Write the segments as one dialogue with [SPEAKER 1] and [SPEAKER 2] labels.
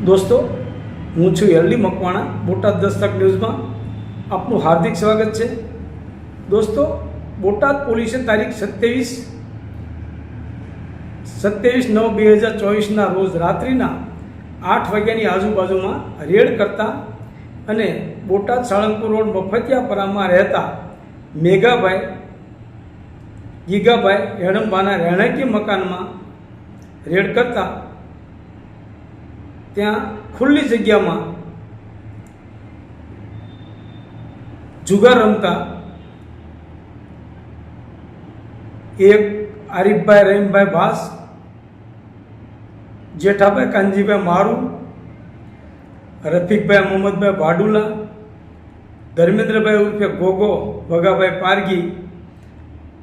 [SPEAKER 1] દોસ્તો, હું છું એલડી મકવાણા, બોટાદ દસ્તક ન્યૂઝમાં. આપનું હાર્દિક સ્વાગત છે. દોસ્તો, બોટાદ પોલીસે તારીખ સત્યાવીસ સત્યાવીસ નવ બે હજાર ચોવીસના રોજ રાત્રિના આઠ વાગ્યાની આજુબાજુમાં રેડ કરતા અને બોટાદ સાળંગપુર રોડ મફતિયાપરામાં રહેતા મેઘાભાઈ, ગીગાભાઈ હેડંબાના રહેણાંકીય મકાનમાં રેડ કરતા ત્યાં ખુલ્લી જગ્યામાં જુગાર રમતા એક આરીફભાઈ, રહીમભાઈ ભાસ, જેઠાભાઈ કાનજીભાઈ મારું, રફીકભાઈ, મોહમ્મદભાઈ ભાડુલા, ધર્મેન્દ્રભાઈ ઉર્ફે ગોગો, ભગાભાઈ પારગી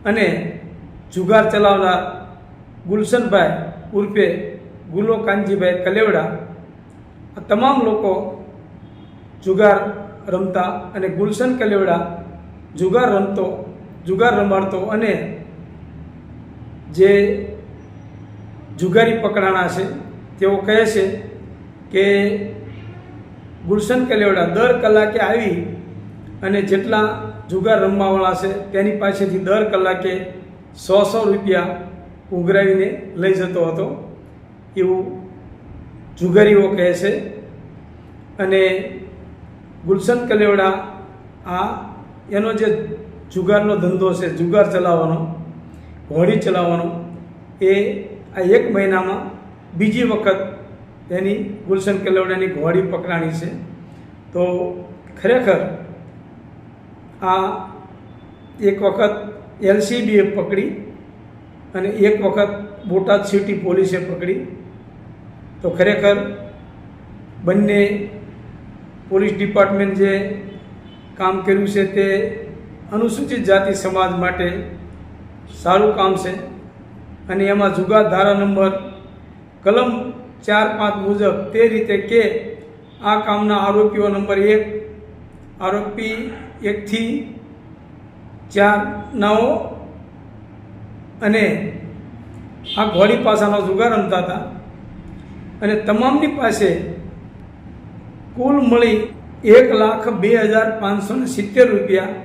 [SPEAKER 1] અને જુગાર ચલાવનાર ગુલશનભાઈ ઉર્ફે ગુલો કાનજીભાઈ કલેવડા આ તમામ લોકો જુગાર રમતા અને ગુલશન કલેવડા જુગાર રમતો, જુગાર રમાડતો અને જે જુગારી પકડાણા છે, તેઓ કહે છે કે ગુલશન કલેવડા દર કલાકે આવી અને જેટલા જુગાર રમવાવાળા છે, તેની પાસેથી દર કલાકે સો સો રૂપિયા ઉઘરાવીને લઈ જતો હતો. એવું જુગારીઓ કહે છે. અને ગુલશન કલેવડા આ એનો જે જુગારનો ધંધો છે, જુગાર ચલાવવાનો, હોળી ચલાવવાનો, એ આ એક મહિનામાં બીજી વખત એની ગુલશન કલેવડાની ઘોડી પકડાણી છે. તો ખરેખર આ એક વખત એલસીબીએ પકડી અને એક વખત બોટાદ સિટી પોલીસે પકડી. તો ખરેખર બંને પોલીસ ડિપાર્ટમેન્ટ જે કામ કર્યું છે તે અનુસૂચિત જાતિ સમાજ માટે સારું કામ છે. અને એમાં જુગાર ધારા નંબર, કલમ ચાર પાંચ મુજબ તે રીતે કે આ કામના આરોપીઓ નંબર એક, આરોપી એકથી ચાર નાઓ અને આ ઘોડી પાસાનો જુગાર રમતા હતા. અને તમામની પાસે કુલ મળી એક લાખ બે હજાર પાંચસો ને સિત્તેર રૂપિયા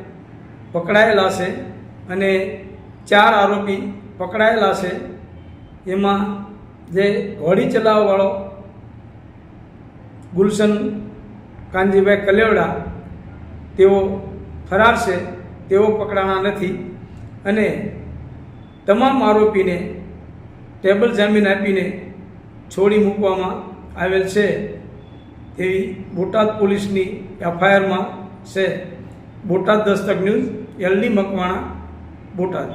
[SPEAKER 1] પકડાયેલા છે અને ચાર આરોપી પકડાયેલા છે. એમાં જે ઘોડી ચલાવવાળો ગુલશન, કાનજીભાઈ કલેવડા તેઓ ફરાર છે, તેઓ પકડાણા નથી અને તમામ આરોપીને ટેબલ જામીન આપીને છોડી મૂકવામાં આવેલ છે તેવી બોટાદ પોલીસની એફઆઈઆરમાં છે. Botad Dastak news, LD Makwana, Botad.